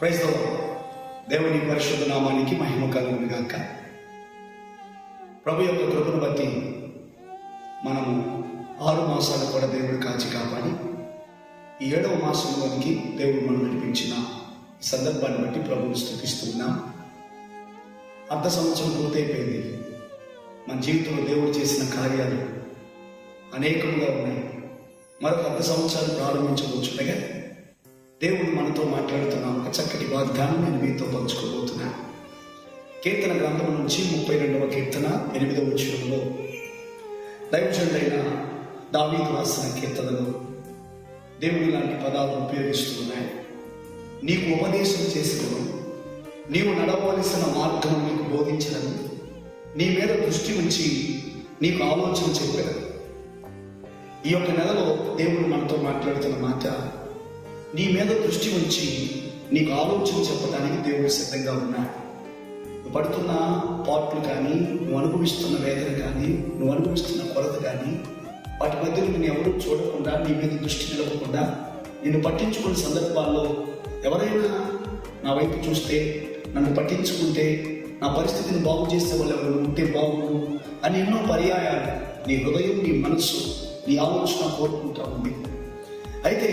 Praise దేవుని పరిశుద్ధ నామానికి మహిమ కలుగును గాక. ప్రభు యొక్క కృపను బట్టి మనము ఆరు మాసాలు కూడా దేవుడు కాచి కాపాడి ఈ ఏడవ మాసంలోనికి దేవుడు మనం నడిపించిన సందర్భాన్ని బట్టి ప్రభువుని స్థుతిస్తున్నాం. అర్ధ సంవత్సరం పూర్తయిపోయింది. మన జీవితంలో దేవుడు చేసిన కార్యాలు అనేకముగా ఉన్నాయి. మరొక అర్ధ సంవత్సరాలు ప్రారంభించవచ్చు. దేవుడు మనతో మాట్లాడుతున్న ఒక చక్కటి వాగ్దానం నేను మీతో పంచుకోబోతున్నాను కీర్తన గ్రంథం నుంచి ముప్పై రెండవ కీర్తన ఎనిమిదవ వచనంలో దైవజనుడైన దావీదు రాసిన కీర్తనలో దేవుడు లాంటి పదాలు ఉపయోగిస్తున్నాయి. నీకు ఉపదేశం చేసినను నీవు నడవలసిన మార్గం నీకు బోధించడం నీ మీద దృష్టి ఉంచి నీకు ఆలోచన చెప్పాను ఈ యొక్క నెలలో దేవుడు మనతో మాట్లాడుతున్న మాట నీ మీద దృష్టి ఉంచి నీకు ఆలోచన చెప్పడానికి దేవుడు సిద్ధంగా ఉన్నాడు. నువ్వు పడుతున్న పాట్లు కానీ నువ్వు అనుభవిస్తున్న వేదన కానీ నువ్వు అనుభవిస్తున్న కొరత కానీ వాటి మధ్యలో నేను ఎవరు చూడకుండా నీ మీద దృష్టి నిలవకుండా నిన్ను పట్టించుకునే సందర్భాల్లో ఎవరైనా నా వైపు చూస్తే నన్ను పట్టించుకుంటే నా పరిస్థితిని బాగు చేసే వాళ్ళు ఎవరు ఉంటే బాగుండు అని ఎన్నో పర్యాయాలు నీ హృదయం నీ మనస్సు నీ ఆలోచన కోరుకుంటా ఉంది. అయితే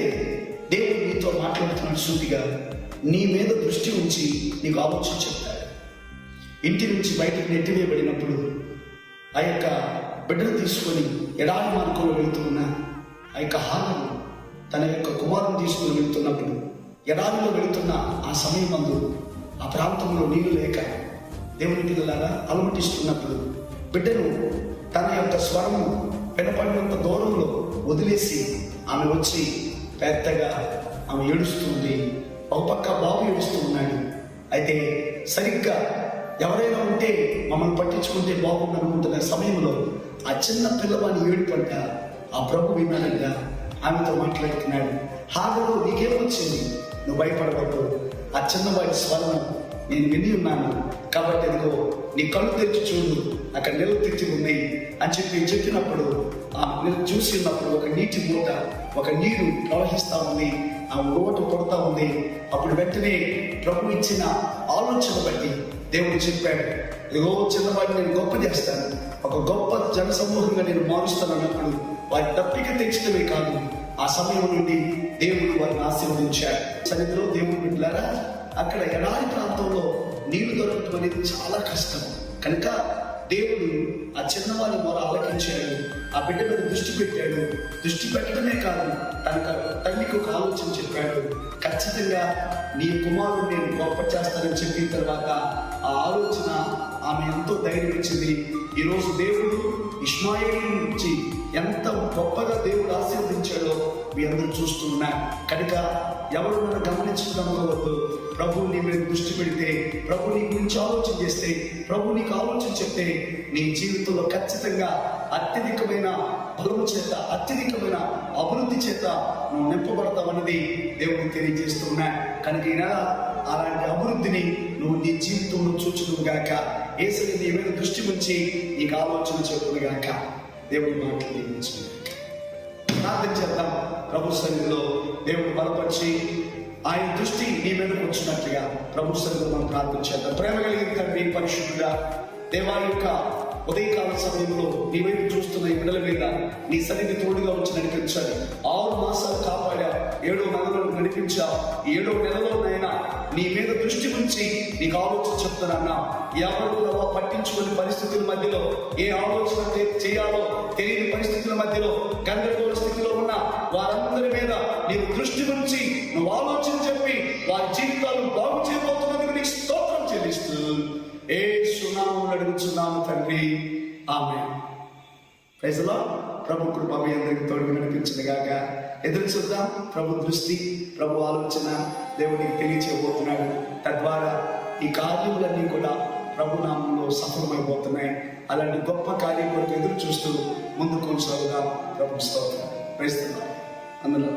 దేవుడు నీతో మాట్లాడుతున్న సూటిగా. నీ మీద దృష్టి ఉంచి నీకు ఆలోచన చెప్తాడు. ఇంటి నుంచి బయటకు నెట్టివేయబడినప్పుడు ఆ యొక్క బిడ్డను తీసుకొని ఎడారి మార్గంలో వెళుతున్న ఆ యొక్క హాలను తన యొక్క కుమారుని తీసుకుని వెళుతున్నప్పుడు ఎడారిలో వెళుతున్న ఆ సమయం అందు ఆ ప్రాంతంలో నీళ్ళు లేక దేవుని పిల్లలాగా అలమటిస్తున్నప్పుడు బిడ్డను తన యొక్క స్వరము వినపడినంత దూరంలో వదిలేసి ఆమె వచ్చి పెద్దగా ఆమె ఏడుస్తుంది. ఒక పక్క బాబు ఏడుస్తూ ఉన్నాడు అయితే సరిగ్గా ఎవరైనా ఉంటే మమ్మల్ని పట్టించుకుంటే బాగుందనుకుంటున్న సమయంలో ఆ చిన్న పిల్లవాని ఏడుపడ్డ. ఆ ప్రభు విన్నాడంట ఆమెతో మాట్లాడుతున్నాడు హాగలో నీకేమొచ్చింది? నువ్వు భయపడవద్దు. ఆ చిన్నవాడి స్వరం నేను విని ఉన్నాను. కాబట్టి ఇదిగో నీ కళ్ళు తెరిచి చూడు అక్కడ నిల్వ తెచ్చి ఉన్నాయి అని చెప్పి చెప్పినప్పుడు ఆ నిల్వ చూసి ఉన్నప్పుడు ఒక నీటి మూట ఒక నీరు ప్రవహిస్తా ఉంది ఆ ఓట కొడతా ఉంది. అప్పుడు వెంటనే ప్రభు ఇచ్చిన ఆలోచన బట్టి దేవుడు చెప్పాడు ఇదిగో చిన్నవాడిని నేను గొప్ప చేస్తాను ఒక గొప్ప జన సమూహంగా నేను మారుస్తాను అన్నప్పుడు వారి తప్పిక తెచ్చడమే కాదు ఆ సమయం నుండి దేవుడు వారిని ఆశీర్వదించాడు. చరిత్రలో దేవుడు బిడ్డలారా అక్కడ ఎడారి ప్రాంతంలో నీళ్ళు దొరకడం అనేది చాలా కష్టం. కనుక దేవుడు ఆ చిన్నవాడి మొర ఆలకించాడు ఆ బిడ్డ మీద దృష్టి పెట్టాడు. దృష్టి పెట్టడమే కాదు తన తల్లికి ఒక ఆలోచన చెప్పాడు. ఖచ్చితంగా నీ కుమారుడు నేను గొప్ప చేస్తానని చెప్పిన తర్వాత ఆ ఆలోచన ఆమె ఎంతో ధైర్యం ఇచ్చింది ఈరోజు దేవుడు ఇస్మాయిల్ నుంచి ఎంత గొప్పగా దేవుడు ఆశీర్వదించాడో మీ అందరూ చూస్తున్నారు కనుక ఎవరు నన్ను గమనించడం వద్దు ప్రభు నీ మీద దృష్టి పెడితే ప్రభు నీ గురించి ఆలోచన చేస్తే ప్రభు నీకు ఆలోచన చెప్తే నీ జీవితంలో ఖచ్చితంగా అత్యధికమైన బలము చేత అత్యధికమైన అభివృద్ధి చేత నువ్వు నింపబడతావన్నది దేవుడు తెలియజేస్తున్నా కనుక ఈ నెల అలాంటి అభివృద్ధిని నువ్వు నీ గాక ఏసరి నీ మీద దృష్టి ఉంచి నీకు ఆలోచన చెప్పును గాక దేవుడి మాటలు దీవించు ప్రార్థన చేద్దాం. ప్రభు సన్నిధిలో దేవుడు బలపరిచి ఆయన దృష్టి నీ మీద వచ్చినట్లుగా ప్రభు సన్నిధిలో మనం ప్రార్థన చేద్దాం. ప్రేమ కలిగిన తండ్రి పరిశుద్ధుడా దేవా యొక్క ఉదయకాల సమయంలో నీ వైపు చూస్తున్న ఈ బిడ్డల మీద నీ సన్నిధి తోడుగా వచ్చి నడిపించాలి. ఆరు మాసాలు కాపాడా ఏడో నెలలో నడిపించా ఏడో నెలలోనైనా నీ మీద దృష్టి ఉంచి నీకు ఆలోచన చెప్తున్నా ఎవరు కూడా పరిస్థితుల మధ్యలో ఏ ఆలోచన చేయాలో తెలియని పరిస్థితుల మధ్యలో గందరగోళ స్థితిలో ఉన్న వారందరి మీద నీవు దృష్టి ఉంచి నువ్వు ఆలోచన చెప్పి వారి జీవితాలు బాగు చేయబోతున్నందుకు నీకు స్తోత్రం చెల్లిస్తూ ఏ సునామం అడుగుతున్నాము తండ్రి ఆమె ప్రజలో ప్రభు కృప మీ అందరికి తోడు నడిపించిన ఎదురు చూద్దాం. ప్రభు దృష్టి ప్రభు ఆలోచన దేవునికి తెలియచేయబోతున్నాడు. తద్వారా ఈ కార్యములన్నీ కూడా ప్రభు నామంలో సఫలమైపోతున్నాయి. అలాంటి గొప్ప కార్యం కొరకు ఎదురు చూస్తూ ముందు కొనసాగుదాం. ప్రభు స్తోత్రం. ప్రస్తుతం అందులో